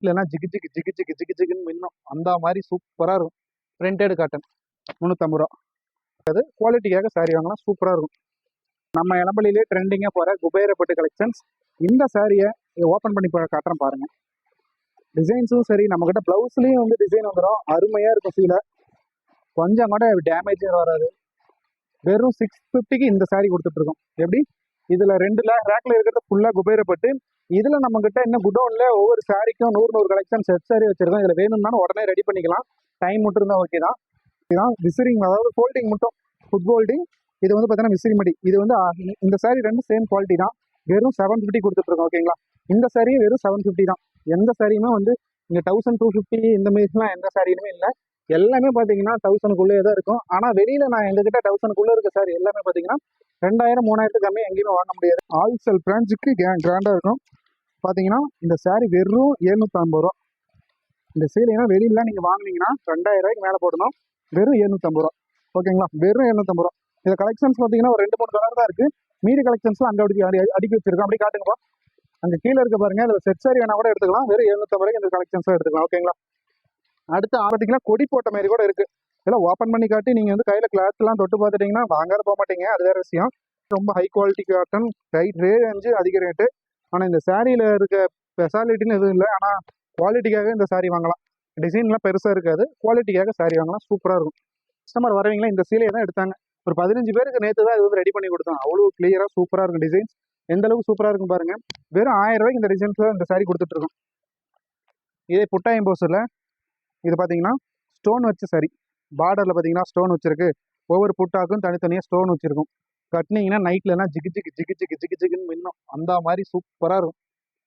இல்லைன்னா ஜிகு ஜிகு ஜிகு ஜிகு ஜிகு ஜிகுன்னு மின்னும். அந்த மாதிரி சூப்பராக இருக்கும். பிரிண்டட் காட்டன் முந்நூற்றம்பது ரூபா. அது குவாலிட்டிக்காக சாரீ வாங்கினா சூப்பராக இருக்கும். நம்ம இளம்பலியிலே ட்ரெண்டிங்காக போகிற குபேரப்பட்டு கலெக்ஷன்ஸ் இந்த சாரியை ஓப்பன் பண்ணி பா- காட்டுறேன் பாருங்க. டிசைன்ஸும் சரி நம்மக்கிட்ட ப்ளவுஸ்லேயும் வந்து டிசைன் வந்துடும் அருமையாக இருக்கும் ஃபீலை கொஞ்சம் கூட டேமேஜ் வராது. வெறும் சிக்ஸ் ஃபிஃப்டிக்கு இந்த சாரீ கொடுத்துட்ருக்கோம் எப்படி? இதில் ரெண்டுல ரேக்கில் இருக்கிறது ஃபுல்லாக குபேரப்பட்டு இதில் நம்மக்கிட்ட இன்னும் குடோன்ல ஒவ்வொரு சாரிக்கும் நூறு நூறு கலெக்ஷன் செட் சாரி வச்சிருக்கோம். இதுல வேணும்னாலும் உடனே ரெடி பண்ணிக்கலாம். டைம் மட்டும் இருந்தால் ஓகே தான். இதுதான் விசிறிங் அதாவது ஃபோல்டிங் மட்டும். ஃபுட் ஃபோல்டிங் இது வந்து பார்த்தீங்கன்னா விசிறி மடி. இது வந்து இந்த சாரி ரெண்டும் சேம் குவாலிட்டி தான். வெறும் செவன் ஃபிஃப்டி கொடுத்துட்ருக்கோம் ஓகேங்களா இந்த saree வெறும் செவன் ஃபிஃப்டி தான். எந்த சாரியுமே வந்து இங்கே தௌசண்ட் டூ ஃபிஃப்டி இந்த மாதிரிலாம் எந்த சாரியுமே இல்லை. எல்லாமே பார்த்தீங்கன்னா தௌசண்ட்குள்ளே தான் இருக்கும். ஆனால் வெளியில் நான் எங்ககிட்ட தௌசண்ட்குள்ளே இருக்க சாரி எல்லாமே பார்த்தீங்கன்னா ரெண்டாயிரம் மூணாயிரத்துக்கு கம்மி எங்கேயுமே வாங்க முடியாது. ஆல் செல் பிரான்ச்சுக்கு கிராண்டாக இருக்கும் பார்த்தீங்கன்னா இந்த சாரீ வெறும் எழுநூற்றம்பது ரூபா. இந்த சேலையெல்லாம் வெளியில நீங்கள் வாங்கினீங்கன்னா ரெண்டாயிரம் ரூபாய்க்கு மேலே போடணும். வெறும் எழுநூற்றம்பது ரூபா. ஓகேங்களா வெறும் எழுநூற்றம்பது ரூபா. இந்த கலெக்ஷன்ஸ் பார்த்தீங்கன்னா ஒரு ரெண்டு மூணு கலர் தான் இருக்குது மீதி கலெக்ஷன்ஸ்லாம் அங்கே அடிக்க அடி- அடுக்கி வச்சிருக்கோம். அப்படி காட்டுங்கப்பா அங்கே கீழே இருக்க பாருங்க. அதில் செட் சாரி வேணா கூட எடுத்துக்கலாம். வெறும் எழுநூற்றம்பது ரூபாய்க்கு இந்த கலெக்ஷன்ஸாக எடுத்துக்கலாம். ஓகேங்களா அடுத்து பார்த்தீங்கன்னா கொடி போட்ட மாதிரி கூட இருக்கு. இதெல்லாம் ஓப்பன் பண்ணி காட்டி நீங்கள் வந்து கையில் கிளாத்லாம் தொட்டு பார்த்துட்டீங்கன்னா வாங்காத போக மாட்டீங்க. அது வேறு விஷயம். ரொம்ப high quality cotton right range அதிக ரேட்டு ஆனால் இந்த சாரியில் இருக்க ஸ்பெஷாலிட்டின்னு எதுவும் இல்லை. ஆனால் குவாலிட்டிக்காக இந்த சாரீ வாங்கலாம். டிசைன்லாம் பெருசாக இருக்காது. குவாலிட்டிக்காக சாரி வாங்கலாம். சூப்பராக இருக்கும். கஸ்டமர் வரவங்களா? இந்த சீலையை தான் எடுத்தாங்க. ஒரு பதினஞ்சு பேருக்கு நேற்று தான் இது வந்து ரெடி பண்ணி கொடுத்தோம். அவ்வளோ கிளியராக சூப்பராக இருக்கும் டிசைன்ஸ் எந்த அளவுக்கு சூப்பராக இருக்கும் பாருங்க. வெறும் ஆயிரம் ரூபாய்க்கு இந்த டிசைன்ஸில் இந்த சாரி கொடுத்துட்ருக்கோம் இதே புட்டா எம்போஸில் இது பார்த்தீங்கன்னா ஸ்டோன் வச்ச சாரி பார்டரில் பார்த்தீங்கன்னா ஸ்டோன் வச்சிருக்கு. ஒவ்வொரு புட்டாக்கும் தனித்தனியாக ஸ்டோன் வச்சிருக்கும். கட்டினீங்கன்னா நைட்லலாம் ஜிகு ஜிகு ஜிகு ஜிகு ஜிகு ஜிகுன்னு மின்னும். அந்த மாதிரி சூப்பராக இருக்கும்.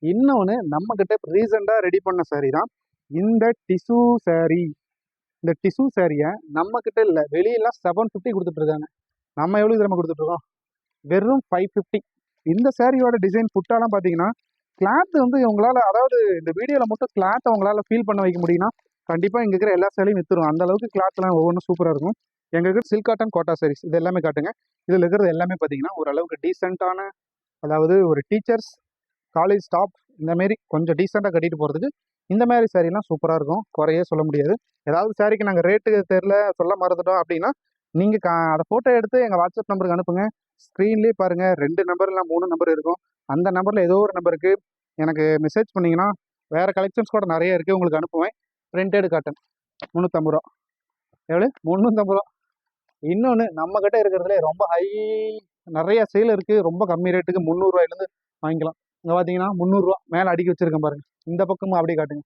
இன்னொன்று நம்மக்கிட்ட ரீசெண்டாக ரெடி பண்ண சாரீ தான் இந்த டிஷ்யூ saree. இந்த டிஷ்யூ சாரியை நம்ம இல்லை. வெளியெல்லாம் செவன் ஃபிஃப்டி கொடுத்துட்ருக்காங்க நம்ம எவ்வளோ திறமை கொடுத்துட்ருக்கோம் வெறும் ஃபைவ் ஃபிஃப்டி இந்த சாரியோட டிசைன் புட்டாலாம் பார்த்தீங்கன்னா கிளாத் வந்து உங்களால் அதாவது இந்த வீடியோவில் மட்டும் கிளாத்தை உங்களால் ஃபீல் பண்ண வைக்க முடியும்னா கண்டிப்பாக இங்கே இருக்கிற எல்லா சேலையும் வித்துரும். அந்த அளவுக்கு கிளாத்லாம் ஒவ்வொன்றும் சூப்பராக இருக்கும். எங்களுக்கு சில்க் காட்டன் கோட்டா சாரீஸ் இது எல்லாமே காட்டுங்க. இதில் இருக்கிறது எல்லாமே பார்த்தீங்கன்னா ஓரளவுக்கு டீசெண்டான அதாவது ஒரு டீச்சர்ஸ் காலேஜ் ஸ்டாஃப் இந்தமாரி கொஞ்சம் டீசெண்டாக கட்டிட்டு போகிறதுக்கு இந்த மாதிரி சாரீலாம் சூப்பராக இருக்கும். குறையே சொல்ல முடியாது. ஏதாவது சாரிக்கு நாங்கள் ரேட்டு தெரில சொல்ல மறந்துட்டோம் அப்படின்னா நீங்கள் கா அதை ஃபோட்டோ எடுத்து எங்கள் வாட்ஸ்அப் நம்பருக்கு அனுப்புங்க. ஸ்க்ரீன்லேயே பாருங்கள் ரெண்டு நம்பர் இல்லை மூணு நம்பர் இருக்கும். அந்த நம்பரில் ஏதோ ஒரு நம்பருக்கு எனக்கு மெசேஜ் பண்ணிங்கன்னா வேறு கலெக்ஷன்ஸ் கூட நிறைய இருக்குது உங்களுக்கு அனுப்புவேன். பிரிண்டட் காட்டன் முந்நூற்றம்பது ரூபா. எவ்வளோ முந்நூற்றம்பது ரூபா. இன்னொன்று நம்மக்கிட்ட இருக்கிறதுலே ரொம்ப ஹை நிறைய சேல் இருக்குது ரொம்ப கம்மி ரேட்டுக்கு முந்நூறுரூவாயிலேருந்து வாங்கிக்கலாம். இங்கே பார்த்தீங்கன்னா முந்நூறுரூவா மேலே அடுக்கி வச்சிருக்கேன் பாருங்கள் இந்த பக்கமும் அப்படியே காட்டுங்க.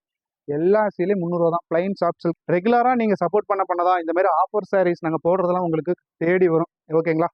எல்லா சீலையும் முந்நூறுவா தான். பிளைன் ஷார்ட் சில்க் ரெகுலராக நீங்கள் சப்போர்ட் பண்ண பண்ணதான் இந்த மாதிரி ஆஃபர் சாரீஸ் நாங்கள் போடுறதெல்லாம் உங்களுக்கு தேடி வரும். ஓகேங்களா